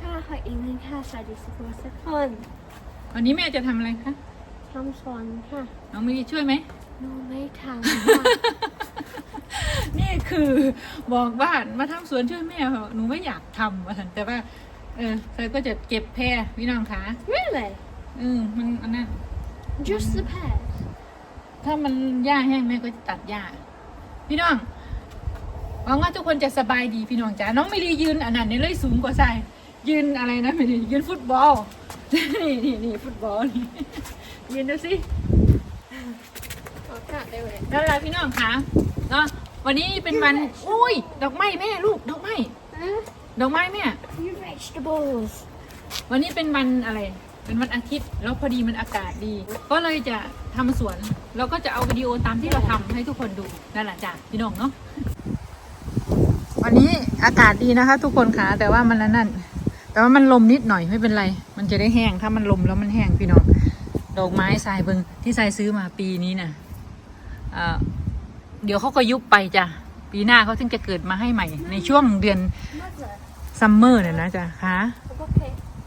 ค่ะขออีกหนึ่งค่ะสวัสดีทุกคนทุกคนวันนี้แม่จะทำอะไรคะทำสวนค่ะน้องมีช่วยไหมหนูไม่ทำค่ะ นี่คือบอกบ้านมาทำสวนช่วยแม่เหรอหนูไม่อยากทำว่าซั่นแต่ว่า เออเธอก็จะเก็บแพรพี่น้องคะ really อืมมันอันนั้น just the pears ถ้ามันหญ้าแห้งแม่ก็จะตัดหญ้าพี่น้องหวังว่าทุกคนจะสบายดีพี่น้องจ๋าน้องไม่ได้ยืนอันนั้นนี่เลยสูงกว่าใส่ยื นอะไรนะไม่ได้ยืนฟุตบอล นี่นี่นี่ฟุตบอลนี่ยืนดูสิโอกาสได้เลยนั่นแหละพี่น้องคะเนาะวันนี้เป็นวัน อุ้ย ดอกไม้แม่ลูก ดอกไม้ ดอกไม้แม่ few vegetables วันนี้เป็นวันอะไร เป็นวันอาทิตย์ แล้วพอดีมันอากาศดี ก็เลยจะทำสวนเราก็จะเอาวิดีโอตามที่เราทำให้ทุกคนดู นั่นแหละจ้ะพี่น้องเนาะ วันนี้อากาศดีนะคะ ทุกคนคะแต่ว่ามันนั่น แต่ว่ามันลมนิดหน่อยไม่เป็นไร มันจะได้แห้ง ถ้ามันลมแล้วมันแห้งพี่น้อง ดอกไม้ทรายเบิงที่ทรายซื้อมาปีนี้นะเอ่อเดี๋ยวเขาก็ยุบไปจ้ะ ปีหน้าเขาถึงจะเกิดมาให้ใหม่ ในช่วงเดือนซัมเมอร์น่ะนะจ๊ะคะ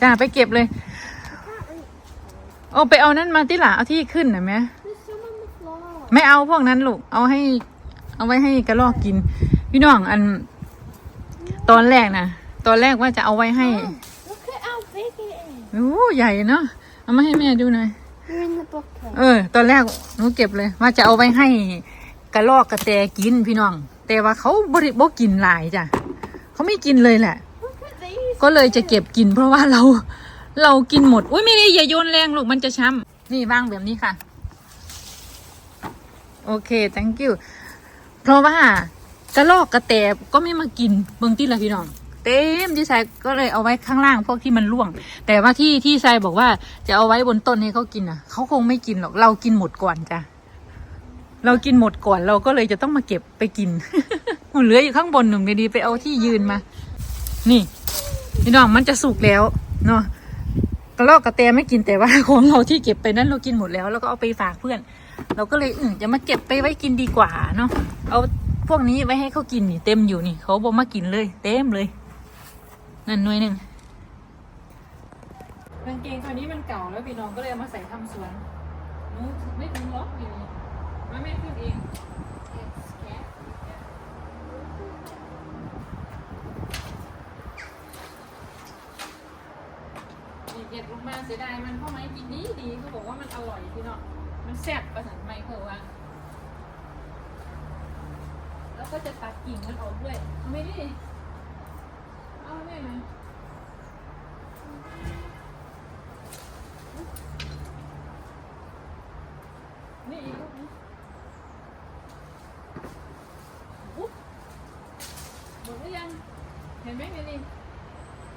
จ้าไปเก็บเลย โอ้ไปเอานั่นมาที่หล่ะเอาที่ขึ้นน่ะไหมไม่เอาพวกนั้นลูก เอาให้ เอาไว้ให้กระรอกกิน พี่น้องอันตอนแรกนะ ตอนแรกว่าจะเอาไว้ให้ look at how big it is โอ้ใหญ่เนาะเอามาให้แม่ดูหน่อย you're in the bucket เออ ตอนแรกหนูเก็บเลย ว่าจะเอาไว้ให้กระรอกกระแตกินพี่น้อง แต่ว่าเขาบริบกินหลายจ้ะเขาไม่กินเลยแหละ look at these ก็เลยจะเก็บกินเพราะว่าเราเรากินหมด อุ้ยไม่ได้อย่าโยนแรงลูกมันจะช้ำนี่วางแบบนี้ค่ะ โอเค thank you เพราะว่ากระรอกกระแตก็ไม่มากินเบิ่งที่ละพี่น้อง เต็มที่ชายก็เลยเอาไว้ข้างล่างพวกที่มันร่วง แต่ว่าที่ที่ชายบอกว่าจะเอาไว้บนต้นให้เขากินอะเขาคงไม่กินหรอกเรากินหมดก่อนจ้ะเรากินหมดก่อนเราก็เลยจะต้องมาเก็บไปกินเหลืออยู่ข้างบนหนุ่มดีๆไปเอาที่ยืนมา นี่พี่น้องมันจะสุกแล้วเนาะกระรอกกระแตไม่กินแต่ว่าของเราที่เก็บไปนั้นเรากินหมดแล้ว แล้วก็เอาไปฝากเพื่อน เราก็เลยอืมจะมาเก็บไปไว้กินดีกว่าเนาะเอาพวกนี้ไว้ให้เขากินนี่เต็มอยู่นี่เขาบอกมากินเลย เต็มเลย นั่นหน่วยหนึ่งกางเกงตัวนี้มันเก่าแล้วพี่น้องก็เลยเอามาใส่ทำสวนนู้ไม่ถึงล็อกอยู่นี่มาแม่ขึ้นเองมีเก็บลงมาเสียดายมันเพราะไม้กินดีดีเขาบอกว่ามันอร่อยพี่น้องมันแซ่บประสานไมเคิลว่าแล้วก็จะตัดกิ่งมันออกด้วยไม่ดิเอาแม่ นี่อีกลูกนึงอุ๊บหมดหรือยัง เห็นไหมเมลี่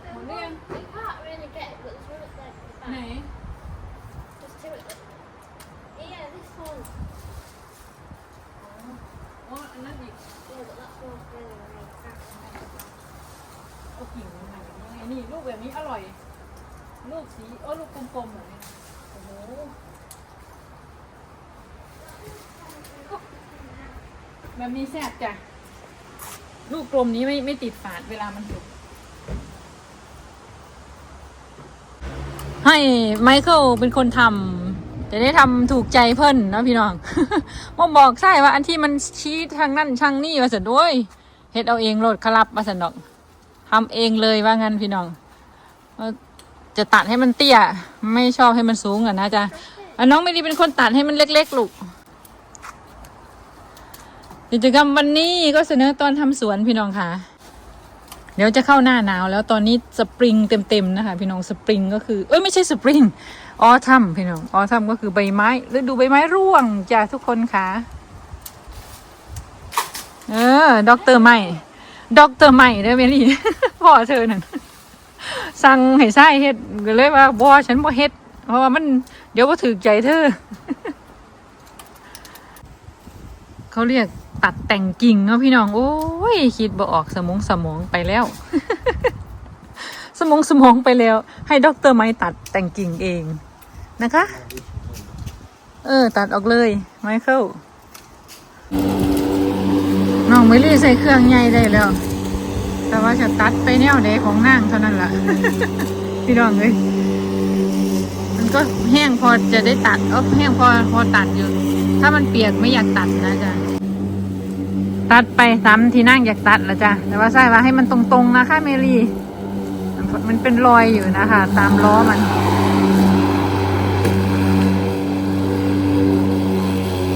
There's Well, yeah. one- you can't really get it but there's one up there at the ไหน back there's two at the yeah this one อ๋อ อันนั้นอีก yeah but that one's really really fast เอากิ่งมันมาอย่างนี้นี่ลูกแบบนี้อร่อย ลูกสีโอ้ลูกกลมๆแบบนี้โอ้โหแบบนี้แซ่บจ้ะลูกกลมนี้ไม่ไม่ติดฝาดเวลามันสุกให้ไมเคิลเป็นคนทำจะได้ทำถูกใจเพิ่นนะพี่น้องว่าบอกใช่ว่าอันที่มันชี้ทางนั่นทางนี่ว่าสันด้วยเฮ็ดเอาเองโหลดคลับว่าสันดอก ทำเองเลยว่างั้นพี่น้องจะตัดให้มันเตี้ย ไม่ชอบให้มันสูงอะนะจ๊ะน้องไม่ดีเป็นคนตัดให้มันเล็ก ๆ ลูกกิจกรรมวันนี้ก็เสนอตอนทำสวนพี่น้องค่ะ เดี๋ยวจะเข้าหน้าหนาวแล้วตอนนี้สปริงเต็มๆนะคะ พี่น้องสปริงก็คือ เอ้ยไม่ใช่สปริงออทัมพี่น้องออทัมก็คือใบไม้ฤดูใบไม้ร่วงจ้ะทุกคนค่ะ เออด็อกเตอร์ใหม่ ด็อกเตอร์ใหม่เด้อเมลี่พ่อเธอนั่นสั่งให้ใส่เฮ็ดก็เลยว่าบ่ฉันบ่เฮ็ด เพราะว่ามันเดี๋ยวบ่ถือใจเธอ เขาเรียกตัดแต่งกิ่งเนาะพี่น้องโอ้ยคิดบ่ออกสมองสมองไปแล้ว สมองสมองไปแล้ว ให้ด็อกเตอร์ไม้ตัดแต่งกิ่งเองนะคะ เออ ตัดออกเลยไมเคิล องไม่รีใส่เครื่องใหญ่ได้แล้ว แต่ว่าจะตัดไปแนวใดของนางเท่านั้นล่ะ พี่น้องเลยมันก็แห้งพอจะได้ตัดเออแห้งพอพอตัดอยู่ ถ้ามันเปียกไม่อยากตัดนะจ๊ะตัดไปซ้ำที่นั่งอยากตัดละจ้ะแต่ว่าใส่ว่าให้มันตรงๆนะคะเมลี่มันเป็นรอยอยู่นะคะ ตามล้อมัน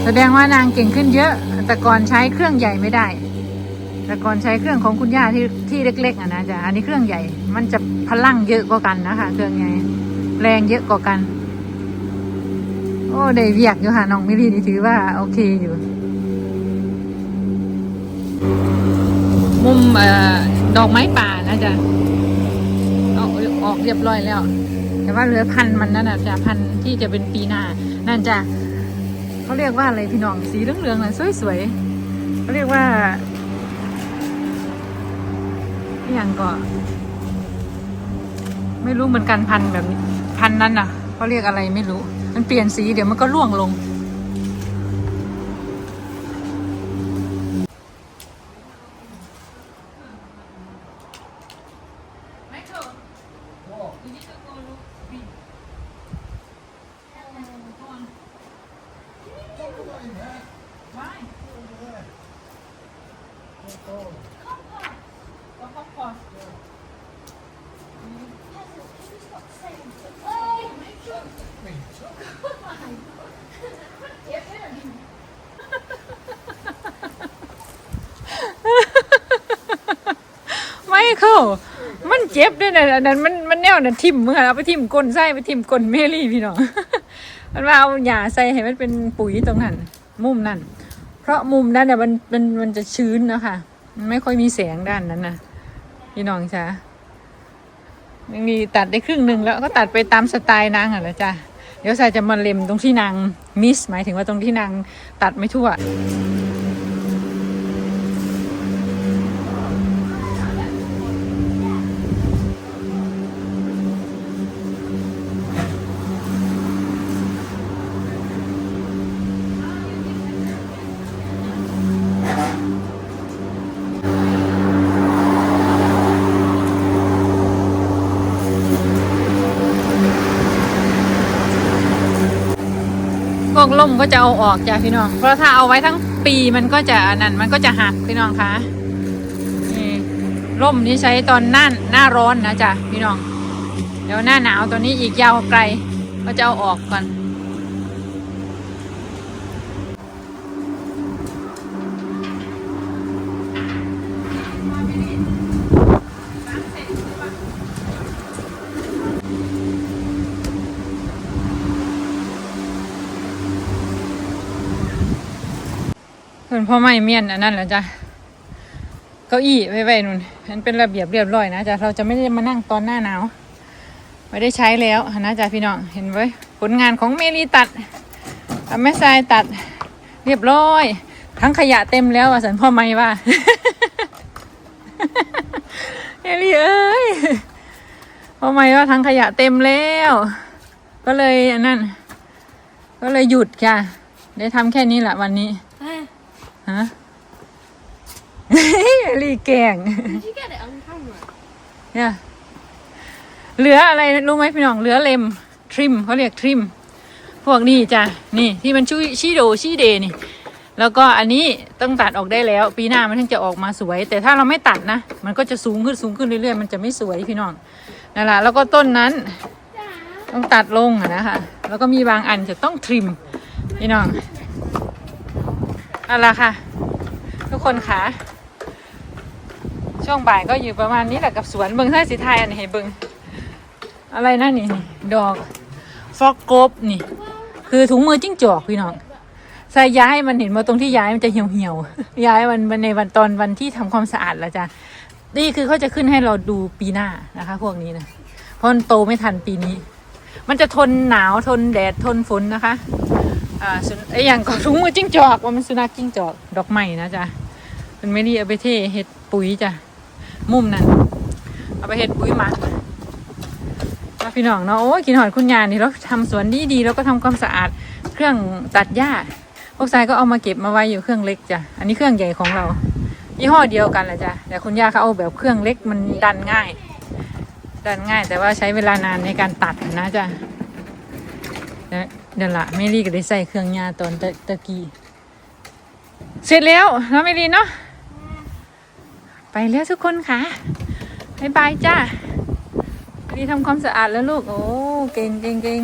แสดงว่านางเก่งขึ้นเยอะ แต่ก่อนใช้เครื่องใหญ่ไม่ได้ แต่ก่อนใช้เครื่องของคุณย่าที่ที่เล็ก ๆอะนะจ๊ะอันนี้เครื่องใหญ่ มันจะพลังเยอะกว่ากันนะคะ เครื่องใหญ่แรงเยอะกว่ากัน โอ้ได้เวียกอยู่ค่ะน้องมิลลี่นี่ถือว่าโอเคอยู่ มุมเอ่อดอกไม้ป่านะจ๊ะเอาออกเรียบร้อยแล้ว แต่ว่าเหลือพันมันนั่นนะจ๊ะพันที่จะเป็นปีหน้านั่นจ้ะ เขาเรียกว่าอะไรพี่น้องสีเหลืองๆน่ะสวยๆเขาเรียกว่าอย่างก็ ไม่รู้เหมือนกันพันแบบพันนั้นน่ะเขาเรียกอะไรไม่รู้ มันเปลี่ยนสีเดี๋ยวมันก็ร่วงลง ไมันเจ็บด้วยนะอันนั้นมันมันแนวนั้นทิ่มมือเอาไปทิ่มก้นไส้ไปทิ่มก้นเมลี่พี่น้อง มันว่าเอาหญ้าใส่ให้มันเป็นปุ๋ยตรงนั้น มุมนั้นเพราะมุมนั้นเนี่ยมันมันมันจะชื้นนะคะมันไม่ค่อยมีแสงด้านนั้นนะพี่น้องจ้ายังมีตัดได้ครึ่งหนึ่งแล้วก็ตัดไปตามสไตล์นางอะนะจ้ะเดี๋ยวใส่จะมาเล็มตรงที่นางมิส หมายถึงว่าตรงที่นางตัดไม่ทั่ว ล่มก็จะเอาออกจ้ะพี่น้อง เพราะถ้าเอาไว้ทั้งปีมันก็จะนั่นมันก็จะหักพี่น้องคะนี่ล่มนี้ใช้ตอนหน้าหน้าร้อนนะจ้ะพี่น้อง เดี๋ยวหน้าหนาวตัวนี้อีกยาวไกล ก็จะเอาออกก่อน ส่วนพ่อไม่เมียนอันนั้นแหละจ้ะเก้าอี้ไว้ไว้นู่นมันเป็นระเบียบเรียบร้อยนะจ๊ะเราจะไม่ได้มานั่งตอนหน้าหนาว ไม่ได้ใช้แล้วนะจ๊ะพี่น้องเห็นไว้ผลงานของเมลีตัดอะแม่ทรายตัดเรียบร้อย ทั้งขยะเต็มแล้วอะสันพ่อไม่ว่าเมลีเอ้ยพ่อไม่ว่าทั้งขยะเต็มแล้ว ก็เลยอันนั้นก็เลยหยุดค่ะได้ทำแค่นี้แหละวันนี้ ฮะรีแกง Did you get it on camera? เนี่ยเหลืออะไรรู้ไหมพี่น้องเหลือเล็มทริมเขาเรียกทริม พวกนี้จ้ะนี่ที่มันชื่อชีโดชีเดนี่ แล้วก็อันนี้ต้องตัดออกได้แล้ว ปีหน้ามันถึงจะออกมาสวย แต่ถ้าเราไม่ตัดนะ มันก็จะสูงขึ้นสูงขึ้นเรื่อยๆมันจะไม่สวยพี่น้องนั่นแหละแล้วก็ต้นนั้น ต้องตัดลงอะนะคะแล้วก็มีบางอันจะต้องทริมพี่น้อง เอาละค่ะ ทุกคนคะช่วงบ่ายก็อยู่ประมาณนี้แหละกับสวนเบิงท่าสีไทยอันนี้ให้เบิงอะไรนั่นนี่นี่ดอกฟอกกบนี่ คือถุงมือจิ้งจอกพี่น้องใส่ย้ายมันเห็นมาตรงที่ย้ายมันจะเหี่ยวเหี่ยวย้ายมันในวันตอนวันที่ทำความสะอาดแล้วจ้ะนี่คือเขาจะขึ้นให้เราดูปีหน้านะคะ พวกนี้นะเพราะมันโตไม่ทันปีนี้ มันจะทนหนาวทนแดดทนฝนนะคะ อ่าสุนไออย่างก็ถุงมือจิ้งจอกว่ามันสุนัขจิ้งจอกดอกไม้นะจ๊ะมันไม่ได้เอาไปเทเห็ดปุ๋ยจ้ะมุมนั้นเอาไปเห็ดปุ๋ยหมักแล้วพี่น้องเนาะโอ้ยกินหอยคุณยานี่เราทำสวนดีดีๆแล้วก็ทำความสะอาดเครื่องตัดหญ้าพวกทรายก็เอามาเก็บมาไว้อยู่เครื่องเล็กจ้ะอันนี้เครื่องใหญ่ของเรายี่ห้อเดียวกันแหละจ้ะแต่คุณย่าเขาเอาแบบเครื่องเล็กมันดันง่าย ดันง่าย แต่ว่าใช้เวลานานในการตัดนะจ้ะ เดี๋ยวละเมลี่ก็ได้ใส่เครื่องยาตอนตะตะกี้ เสร็จแล้วเนาะเมลี่เนาะ ไปแล้วทุกคนค่ะบายบายจ้านี่ทำความสะอาดแล้วลูก โอ้ เก่งเก่งเก่ง